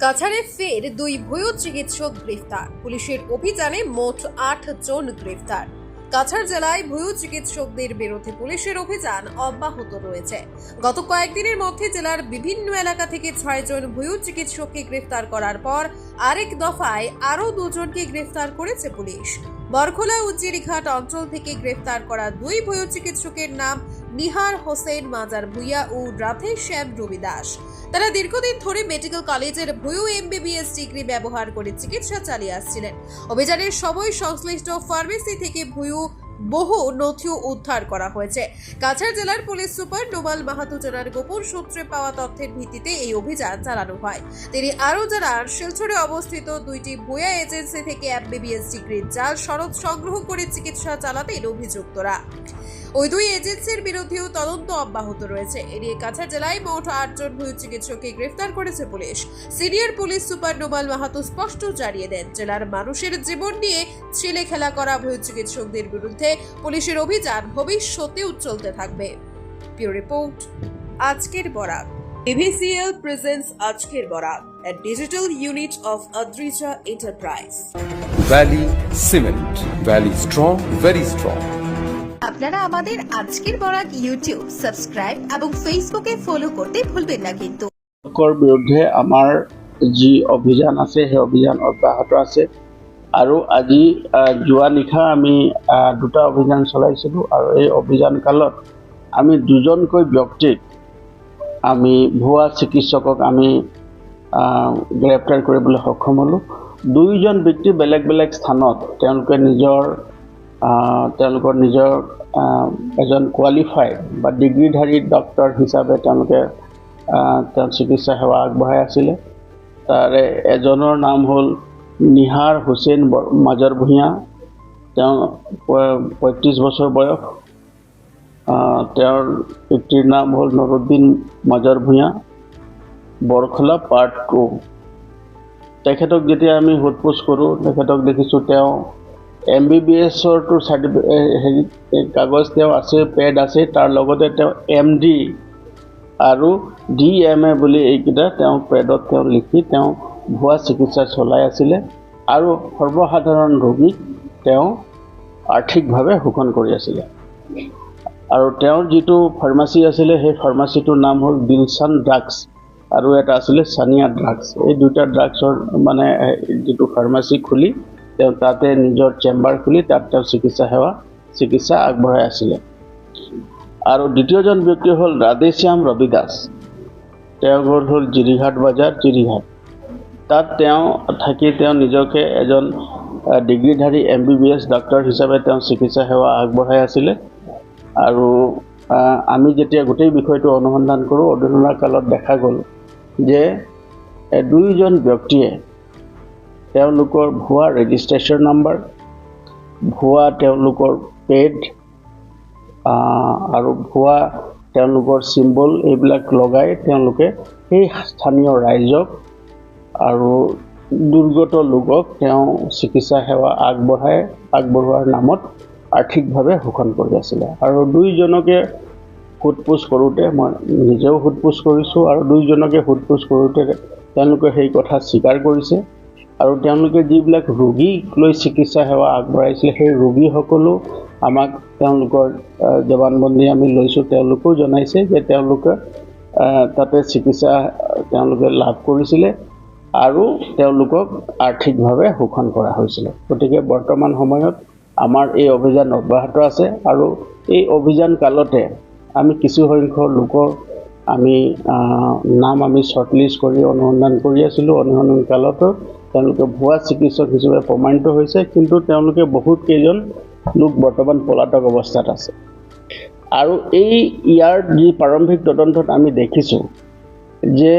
কাছাড়ে ফের দুই ভয় চিকিৎসক গ্রেফতার। পুলিশের অভিযানে মোট আট জন গ্রেফতার। কাছাড় জেলায় ভয় চিকিৎসকদের বিরুদ্ধে পুলিশের অভিযান অব্যাহত রয়েছে। গত কয়েকদিনের মধ্যে জেলার বিভিন্ন এলাকা থেকে ছয়জন ভয় চিকিৎসককে গ্রেফতার করার পর আরেক দফায় আরও দুজনকে গ্রেফতার করেছে পুলিশ। বরখোলা উজ্জিরিঘাট অঞ্চল থেকে গ্রেফতার করা দুই ভুয়ো চিকিৎসকের নাম নিহার হোসেন, মাজার ভুইয়া ও রাথে শ্যাম রবি দাস। তারা দীর্ঘদিন ধরে মেডিকেল কলেজের ভুয়ো এমবিবিএস ডিগ্রি ব্যবহার করে চিকিৎসা চালিয়ে আসছিলেন। অভিযানের সময় সংশ্লিষ্ট ফার্মেসি থেকে ভুয়ো বহু নথিও উদ্ধার করা হয়েছে। কাছাড় জেলার পুলিশ সুপার নোমাল মাহাতো জানার গোপন সূত্রে পাওয়া তথ্যের ভিত্তিতে এই অভিযান চালানো হয়। তিনি আরও জানান, শিলচরে অবস্থিত দুইটি ভুয়া এজেন্সি থেকে এমবিবিএস ডিগ্রির জাল সনদ সংগ্রহ করে চিকিৎসা চালাতেন অভিযুক্তরা। ওই দুই এজেন্সির বিরুদ্ধেও তদন্ত অব্যাহত রয়েছে এদিকে কাছাড় জেলায় মোট আটজন ভুয়ো চিকিৎসককে গ্রেফতার করেছে police senior police super Nomal Mahato স্পষ্ট জানিয়ে দেন জেলার মানুষের জীবন নিয়ে ছেলে খেলা করা ভুয়ো চিকিৎসকদের বিরুদ্ধে পুলিশের অভিযান ভবিষ্যতেও চলতে থাকবে পিও রিপোর্ট আজকের বরাক এভিসিএল প্রেজেন্স আজকের Barak a digital unit of Adrija Enterprise. Valley Cement. Valley strong, very strong. আপনারা আমাদের আজকের বরাক ইউটিউব সাবস্ক্রাইব এবং ফেসবুকে ফলো করতে ভুলবেন না কিন্তু। বিৰুদ্ধে আমাৰ যি অভিযান আছে, সেই অভিযান অব্যাহত আছে। আৰু আজি যোৱা নিশা আমি দুটা অভিযান চলাইছিলোঁ আৰু এই অভিযান কালত আমি দুজনকৈ ব্যক্তিক আমি ভুৱা চিকিৎসকক আমি গ্ৰেপ্তাৰ কৰিবলৈ সক্ষম হ'লোঁ। দুয়োজন ব্যক্তি বেলেগ বেলেগ স্থানত তেওঁলোকে নিজৰ তেওঁলোকৰ নিজৰ এজন কোৱালিফাইড বা ডিগ্ৰীধাৰী ডক্তৰ হিচাপে তেওঁলোকে তেওঁ চিকিৎসা সেৱা আগবঢ়াই আছিলে। তাৰে এজনৰ নাম হ'ল নিহাৰ হুছেইন বৰ- মাজৰ ভূঞা। তেওঁ পঁয়ত্ৰিছ বছৰ বয়স। তেওঁৰ পিতৃৰ নাম হ'ল নৰুদ্দিন মাজৰ ভূঞা। বৰখলা পাৰ্ট টু তেখেতক যেতিয়া আমি সোধ পোছ কৰোঁ তেখেতক দেখিছোঁ তেওঁ এম বি বি এছৰটো চাৰ্টিফিকেট হেৰি কাগজ তেওঁ আছে পেড আছে তাৰ লগতে তেওঁ এম ডি আৰু ডি এম এ বুলি এইকেইটা তেওঁ পেডত তেওঁ লিখি তেওঁ ভুৱা চিকিৎসা চলাই আছিলে আৰু সৰ্বসাধাৰণ ৰোগীক তেওঁ আৰ্থিকভাৱে শোষণ কৰি আছিলে। আৰু তেওঁৰ যিটো ফাৰ্মাচী আছিলে সেই ফাৰ্মাচীটোৰ নাম হ'ল বিলচান ড্ৰাগছ আৰু এটা আছিলে চানিয়া ড্ৰাগছ এই দুটা ড্ৰাগছৰ মানে যিটো ফাৰ্মাচী খুলি তেওঁ তাতে নিজৰ চেম্বাৰ খুলি তাত তেওঁ চিকিৎসা সেৱা চিকিৎসা আগবঢ়াই আছিলে। আৰু দ্বিতীয়জন ব্যক্তি হ'ল ৰাধেশ্যাম ৰবি দাস। তেওঁৰ ঘৰ হ'ল জিৰিঘাট বজাৰ জিৰিঘাট তাত তেওঁ থাকি তেওঁ নিজকে এজন ডিগ্ৰীধাৰী M B B S doctor হিচাপে তেওঁ চিকিৎসা সেৱা আগবঢ়াই আছিলে। আৰু আমি যেতিয়া গোটেই বিষয়টো অনুসন্ধান কৰোঁ অনুসন্ধান কালত দেখা গ'ল যে দুয়োজন ব্যক্তিয়ে তেওঁলোকৰ ভুৱা ৰেজিষ্ট্ৰেশ্যন নাম্বাৰ ভুৱা তেওঁলোকৰ পেড আৰু ভুৱা তেওঁলোকৰ চিম্বল এইবিলাক লগাই তেওঁলোকে সেই স্থানীয় ৰাইজক আৰু দুৰ্গত লোকক তেওঁ চিকিৎসা সেৱা আগবঢ়াই আগবঢ়োৱাৰ নামত আৰ্থিকভাৱে শোষণ কৰি আছিলে। আৰু দুইজনকে সোধ পোছ কৰোঁতে মই নিজেও সোধ পোছ কৰিছোঁ আৰু দুইজনকে সোধ পোছ কৰোঁতে তেওঁলোকে সেই কথা স্বীকাৰ কৰিছে। আৰু তেওঁলোকে যিবিলাক ৰোগীক লৈ চিকিৎসা সেৱা আগবঢ়াইছিলে সেই ৰোগীসকলো আমাক তেওঁলোকৰ জবানবন্দী আমি লৈছোঁ। তেওঁলোকেও জনাইছে যে তেওঁলোকে তাতে চিকিৎসা তেওঁলোকে লাভ কৰিছিলে আৰু তেওঁলোকক আৰ্থিকভাৱে শোষণ কৰা হৈছিলে। গতিকে বৰ্তমান সময়ত আমাৰ এই অভিযান অব্যাহত আছে আৰু এই অভিযান কালতে আমি কিছুসংখ্যক লোকৰ আমি নাম আমি শ্বৰ্টলিষ্ট কৰি অনুসন্ধান কৰি আছিলোঁ। অনুসন্ধান কালতো তেওঁলোকে ভুৱা চিকিৎসক হিচাপে প্ৰমাণিত হৈছে কিন্তু তেওঁলোকে বহুত কেইজন লোক বৰ্তমান পলাতক অৱস্থাত আছে। আৰু এই ইয়াৰ যি প্ৰাৰম্ভিক তদন্তত আমি দেখিছোঁ যে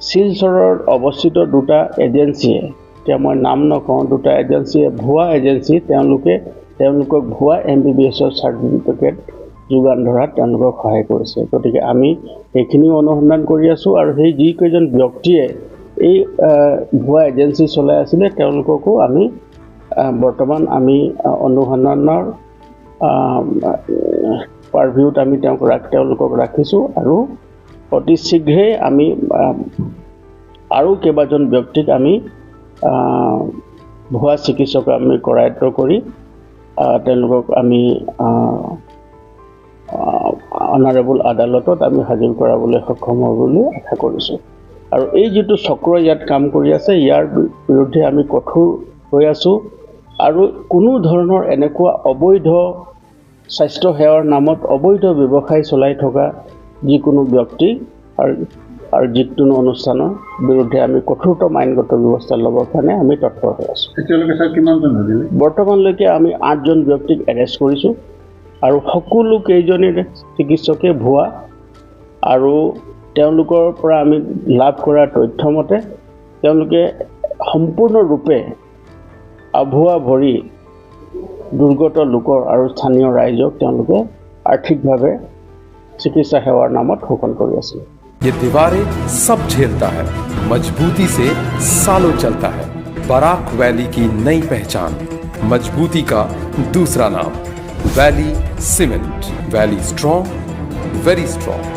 শিলচৰত অৱস্থিত দুটা এজেঞ্চিয়ে এতিয়া মই নাম নকওঁ দুটা এজেঞ্চিয়ে ভুৱা এজেঞ্চি তেওঁলোকে তেওঁলোকক ভুৱা এম বি বি এছৰ চাৰ্টিফিকেট যোগান ধৰাত তেওঁলোকক সহায় কৰিছে। গতিকে আমি সেইখিনিও অনুসন্ধান কৰি আছোঁ আৰু সেই যিকেইজন ব্যক্তিয়ে এই ভুৱা এজেঞ্চি চলাই আছিলে তেওঁলোককো আমি বৰ্তমান আমি অনুসন্ধানৰ পাৰভিউত আমি তেওঁক ৰাখ তেওঁলোকক ৰাখিছোঁ আৰু অতি শীঘ্ৰেই আমি আৰু কেইবাজন ব্যক্তিক আমি ভুৱা চিকিৎসক আমি কৰায়ত্ব কৰি তেওঁলোকক আমি অনাৰেবল আদালতত আমি হাজিৰ কৰাবলৈ সক্ষম হ'ব বুলি আশা কৰিছোঁ। আৰু এই যিটো চক্ৰ ইয়াত কাম কৰি আছে ইয়াৰ বিৰুদ্ধে আমি কঠোৰ হৈ আছোঁ। আৰু কোনো ধৰণৰ এনেকুৱা অবৈধ স্বাস্থ্য সেৱাৰ নামত অবৈধ ব্যৱসায় চলাই থকা যিকোনো ব্যক্তি আৰু আৰু যিকোনো অনুষ্ঠানৰ বিৰুদ্ধে আমি কঠোৰতম আইনগত ব্যৱস্থা ল'বৰ কাৰণে আমি তৎপৰ হৈ আছোঁ। বৰ্তমানলৈকে আমি আঠজন ব্যক্তিক এৰেষ্ট কৰিছোঁ। আৰু সকলো কেইজনে চিকিৎসকে ভুৱা। আৰু তেওঁলোকৰ পৰা আমি লাভ কৰা তথ্য মতে তেওঁলোকে সম্পূৰ্ণৰূপে আভুৱা ভৰি দুৰ্গত লোকৰ আৰু স্থানীয় ৰাইজক তেওঁলোকে আৰ্থিকভাৱে চিকিৎসা সেৱাৰ নামত শোষণ কৰি আছিল ये दीवारें सब झेलता है मजबूती से सालों चलता है बराक वैली की नई पहचान मजबूती का दूसरा नाम Valley cement Valley strong very strong